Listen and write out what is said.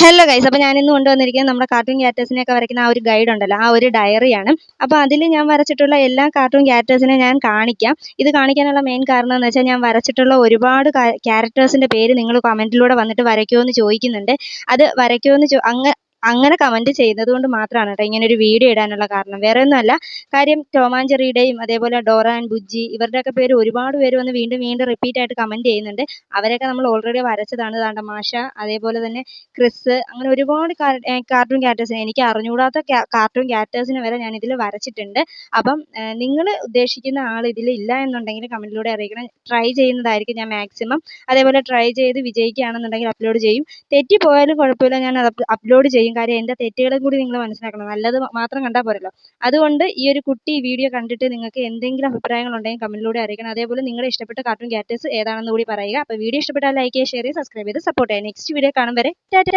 Hello guys അപ്പോൾ ഞാൻ ഇന്ന് കൊണ്ടുവന്നിരിക്കുന്നത് നമ്മുടെ കാർട്ടൂൺ ക്യാരക്ടേഴ്സിനെയൊക്കെ വരയ്ക്കുന്ന ആ ഒരു ഗൈഡ് ഉണ്ടല്ലോ. ആ ഒരു ഡയറിയാണ് അപ്പോൾ അതിൽ ഞാൻ വരച്ചിട്ടുള്ള എല്ലാ കാർട്ടൂൺ ക്യാരക്ടേഴ്സിനെ ഞാൻ കാണിക്കാം. ഇത് കാണിക്കാനുള്ള മെയിൻ കാരണം എന്ന് വെച്ചാൽ ഞാൻ വരച്ചിട്ടുള്ള ഒരുപാട് ക്യാരക്ടേഴ്സിന്റെ പേര് നിങ്ങൾ കമന്റിലൂടെ വന്നിട്ട് വരയ്ക്കുമോ എന്ന് ചോദിക്കുന്നുണ്ട്. അത് വരയ്ക്കുമോ എന്ന് അങ്ങ അങ്ങനെ കമന്റ് ചെയ്യുന്നത് കൊണ്ട് മാത്രമാണ് കേട്ടോ ഇങ്ങനെ ഒരു വീഡിയോ ഇടാനുള്ള കാരണം. വേറെ ഒന്നുമല്ല. കാര്യം ടോമാഞ്ചെറിയുടെയും അതേപോലെ ഡോറ ആൻഡ് ബുജ്ജി ഇവരുടെയൊക്കെ പേര് ഒരുപാട് പേര് വന്ന് വീണ്ടും വീണ്ടും റിപ്പീറ്റ് ആയിട്ട് കമന്റ് ചെയ്യുന്നുണ്ട്. അവരെയൊക്കെ നമ്മൾ ഓൾറെഡി വരച്ചതാണ്. താണ്ട മാഷ അതേപോലെ തന്നെ ക്രിസ് അങ്ങനെ ഒരുപാട് കാർട്ടൂൺ ക്യാരക്ടേഴ്സിനെ എനിക്ക് അറിഞ്ഞുകൂടാത്ത കാർട്ടൂൺ ക്യാരക്ടേഴ്സിനെ വരെ ഞാൻ ഇതിൽ വരച്ചിട്ടുണ്ട്. അപ്പം നിങ്ങൾ ഉദ്ദേശിക്കുന്ന ആൾ ഇതിൽ ഇല്ല എന്നുണ്ടെങ്കിൽ കമന്റിലൂടെ അറിയിക്കണം. ട്രൈ ചെയ്യുന്നതായിരിക്കും ഞാൻ മാക്സിമം അതേപോലെ ട്രൈ ചെയ്ത് വിജയിക്കുകയാണെന്നുണ്ടെങ്കിൽ അപ്ലോഡ് ചെയ്യും. തെറ്റിപ്പോയാലും കുഴപ്പമില്ല. ഞാൻ അപ്ലോഡ് ചെയ്യും. കാര്യം എന്റെ തെറ്റുകളും കൂടി നിങ്ങൾ മനസ്സിലാക്കണം. നല്ലത് മാത്രം കണ്ടാൽ പോരല്ലോ. അതുകൊണ്ട് ഈ ഒരു കുട്ടി ഈ വീഡിയോ കണ്ടിട്ട് നിങ്ങൾക്ക് എന്തെങ്കിലും അഭിപ്രായങ്ങൾ ഉണ്ടെങ്കിൽ കമന്റിലൂടെ അറിയിക്കണം. അതേപോലെ നിങ്ങളുടെ ഇഷ്ടപ്പെട്ട കാർട്ടൂൺ ക്യാരക്ടേഴ്സ് ഏതാണെന്ന് കൂടി പറയുക. അപ്പോൾ വീഡിയോ ഇഷ്ടപ്പെട്ടാൽ ലൈക്ക് ചെയ്യുക ഷെയർ ചെയ്യുക സബ്സ്ക്രൈബ് ചെയ്ത് സപ്പോർട്ട് ചെയ്യുക നെക്സ്റ്റ് വീഡിയോ കാണും വരെ. ടാറ്റ.